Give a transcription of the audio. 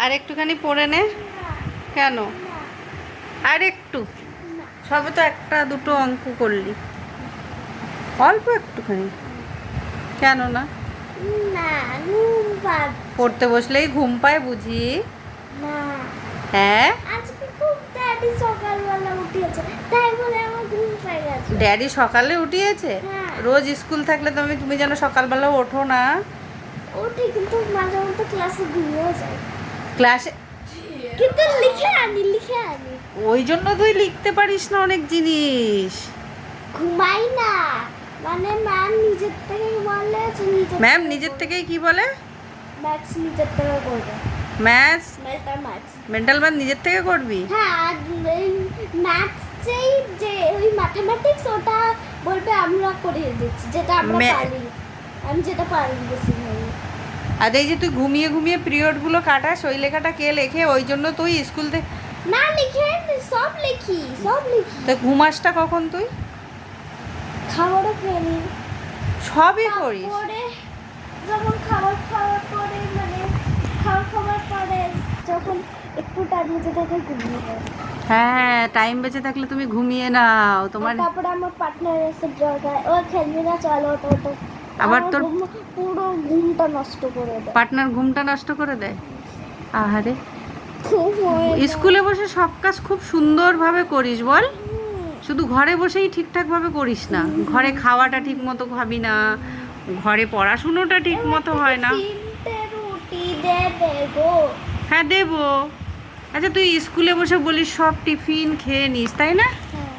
আর একটুখানি পড়ে নে। কেন? আর একটু। সবে তো একটা দুটো অঙ্ক করলি। অল্প একটুখানি। কেন না? পড়তে বসলেই ঘুম পায় বুঝি? হ্যাঁ? ড্যাডি সকালে উঠিয়েছে? হ্যাঁ। রোজ স্কুল থাকলে তুমি তুমি যেন সকালবেলা ওঠো না। কিন্তু মাঝে মধ্যে ক্লাসে ঘুমিয়েও যায়। ক্লাসে কিন্তু লিখে আনি লিখে আনি। ওই জন্য তুই লিখতে পারিস না অনেক জিনিস। ঘুমাই না। মানে ম্যাম নিজের থেকে বললে যে ম্যাম নিজের থেকেই কি বলে? ম্যাথস নিজের থেকে করবে। Maths mental maths mental math নিজের থেকে করবি? হ্যাঁ ম্যাথস যেই যে ওই ম্যাথামেটিক্স ওটা বলবে আমরা করে দিচ্ছি যেটা আমরা পারি। আমি যেটা পারি বেশি আর এই যে তুই ঘুমিয়ে ঘুমিয়ে পিরিয়ডগুলো কাটাস ওই লেখাটা কে লেখে? ওই জন্য তুই স্কুল থেকে না লিখে সব লিখি সব লিখি। তো ঘুমাসটা কখন তুই? খাবারও খেয়ে সবই করিস? যখন খাবার খাওয়ার পরে মানে খাবার খাওয়ার পরে যখন একটু টাইম বেঁচে থাকে ঘুমিয়ে হ্যাঁ টাইম বেঁচে থাকলে তুমি ঘুমিয়ে নাও। তোমার তারপরে আমার পার্টনার এসে জগায় ও খেলবি না চলো তো তো আবার তোর- পুরো ঘুমটা নষ্ট করে দেয়। পার্টনার ঘুমটা নষ্ট করে দেয়? আহারে। স্কুলে বসে সব কাজ খুব সুন্দরভাবে করিস বল। শুধু ঘরে বসেই ঠিকঠাকভাবে করিস না। ঘরে খাওয়াটা ঠিক মতো খাবি না। ঘরে পড়াশুনোটা ঠিক মতো হয় না। হ্যাঁ দেবো। আচ্ছা তুই স্কুলে বসে বলিস সব টিফিন খেয়ে নিস তাই না? হ্যাঁ।